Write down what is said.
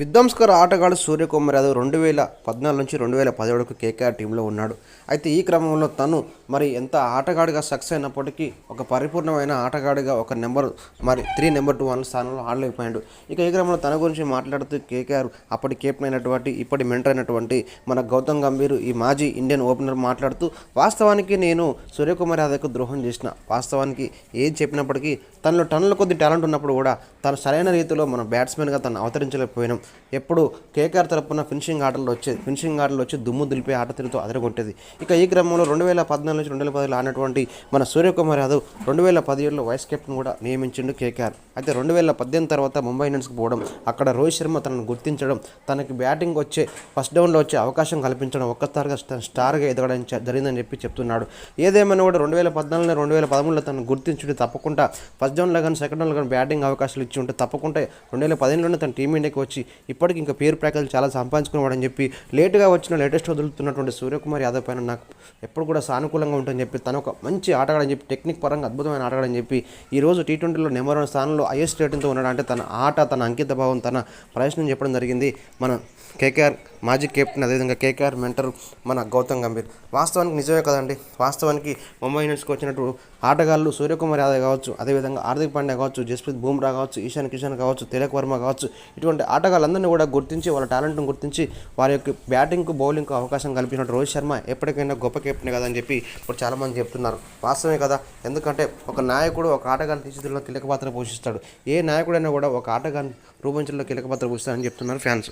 విధ్వంసకర ఆటగాడు సూర్యకుమార్ యాదవ్ రెండు వేల పద్నాలుగు నుంచి రెండు వేల పదిహేడుకు కేకేఆర్ టీంలో ఉన్నాడు. అయితే ఈ క్రమంలో తను మరి ఎంత ఆటగాడిగా సక్సెస్ అయినప్పటికీ ఒక పరిపూర్ణమైన ఆటగాడిగా ఒక నెంబర్ మరి త్రీ నెంబర్ టూ వన్ స్థానంలో ఆడలేకపోయాడు. ఇక ఈ క్రమంలో తన గురించి మాట్లాడుతూ కేకేఆర్ అప్పటి కెప్టెన్ అయినటువంటి ఇప్పటి మెంటర్ అయినటువంటి మన గౌతమ్ గంభీర్ ఈ మాజీ ఇండియన్ ఓపెనర్ మాట్లాడుతూ వాస్తవానికి నేను సూర్యకుమార్ యాదవ్కు ద్రోహం చేసిన. వాస్తవానికి ఏం చెప్పినప్పటికీ తనలో టన్నుల కొద్ది టాలెంట్ ఉన్నప్పుడు కూడా తను సరైన రీతిలో మన బ్యాట్స్మెన్గా తను అవతరించలేకపోయినాం. ఎప్పుడు కేకేఆర్ తరపున ఫినిషింగ్ ఆటలు వచ్చేది ఫినిషింగ్ ఆటలు వచ్చి దుమ్ము దులిపే ఆట తీరుతో అదరగొట్టేది. ఇక ఈ క్రమంలో రెండు వేల పద్నాలుగు నుంచి రెండు వేల పదిలో ఆడినటువంటి మన సూర్యకుమార్ యాదవ్ రెండు వేల పదిహేడులో వైస్ కెప్టెన్ కూడా నియమించిండు కేకేఆర్. అయితే రెండు వేల పద్దెనిమిది తర్వాత ముంబై ఇండియన్స్కి పోవడం అక్కడ రోహిత్ శర్మ తనను గుర్తించడం తనకి బ్యాటింగ్ వచ్చే ఫస్ట్ డౌన్లో వచ్చే అవకాశం కల్పించడం ఒక్కసారిగా స్టార్గా ఎదగడం జరిగిందని చెప్పి చెప్తున్నాడు. ఏదేమైనా కూడా రెండు వేల పద్నాలుగులో రెండు వేల పదమూడులో తను గుర్తించుంటే తప్పకుండా ఫస్ట్ డౌన్లో కానీ సెకండ్ డౌన్లో కానీ బ్యాటింగ్ అవకాశాలు ఇచ్చి ఉంటే తప్పకుండా రెండు వేల పదిహేనులోనే తన టీమిండియాకి వచ్చి ఇప్పటికి ఇంకా పేరు ప్రకారం చాలా సంపాదించుకున్నాడని చెప్పి లేటుగా వచ్చిన లేటెస్ట్ వదులుతున్నటువంటి సూర్యకుమార్ యాదవ్ పైన నాకు ఎప్పుడు కూడా సానుకూలంగా ఉంటుందని చెప్పి తను ఒక మంచి ఆటగాడని చెప్పి టెక్నిక్ పరంగా అద్భుతమైన ఆటగాడని చెప్పి ఈ రోజు టీ ట్వంటీలో నెంబర్ వన్ స్థానంలో హైయెస్ట్ రేటింగ్తో ఉన్నాడు అంటే తన ఆట తన అంకిత భావం తన ప్రయత్నం చెప్పడం జరిగింది మన కేకేఆర్ మాజీ కెప్టెన్ అదేవిధంగా కేకేఆర్ మెంటర్ మన గౌతమ్ గంభీర్. వాస్తవానికి నిజమే కదండి? వాస్తవానికి ముంబై ఇండియన్స్కి వచ్చినట్టు ఆటగాళ్ళు సూర్యకుమార్ యాదవ్ కావచ్చు అదేవిధంగా హార్దిక్ పాండ్యా కావచ్చు జస్ప్రీత్ బూమ్రా కావచ్చు ఈశాన్ కిషన్ కావచ్చు తిలక్ వర్మ కావచ్చు ఇటువంటి ఆటగాళ్ళందరినీ కూడా గుర్తించి వాళ్ళ టాలెంట్ను గుర్తించి వారి యొక్క బ్యాటింగ్కు బౌలింగ్కు అవకాశం కల్పించినట్టు రోహిత్ శర్మ ఎప్పటికైనా గొప్ప కెప్టెన్ కదా అని చెప్పి ఇప్పుడు చాలామంది చెప్తున్నారు. వాస్తవమే కదా? ఎందుకంటే ఒక నాయకుడు ఒక ఆటగాన్ని తీర్చిదిద్దడంలో కీలక పాత్ర పోషిస్తాడు. ఏ నాయకుడైనా కూడా ఒక ఆటగాన్ని రూపొంచడంలో కీలక పాత్ర పోషిస్తాడని చెప్తున్నారు ఫ్యాన్స్.